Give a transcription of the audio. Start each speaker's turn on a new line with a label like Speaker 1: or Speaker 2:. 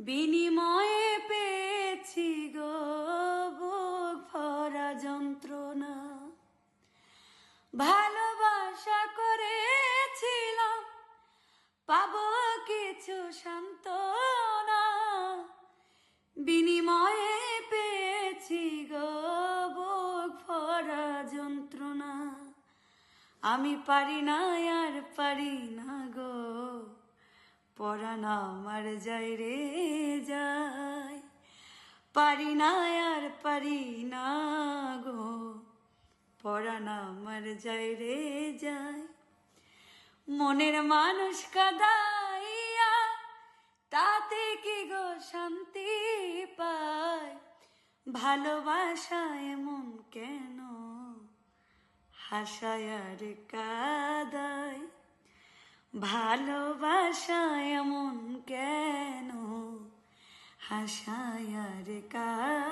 Speaker 1: বিনিময়ে পেয়েছি গো বুক ভরা যন্ত্রণা। ভালোবাসা করেছিলাম, পাব কিছু সান্ত্বনা। বিনিময়ে পেয়েছি গো বুক ভরা যন্ত্রণা। আমি পারি না, আর পারি না গো। পরাণ আমার যায় রে যায়। পারি না আর পারি না গো। পরাণ আমার যায় রে যায়। মনের মানুষ কাদাইয়া তাতে কি গো শান্তি পায়? ভালোবাসা এমন কেন হাসায় আর কাদায়? ভালোবাসা এমন কেন? হাসায় আর কাদায়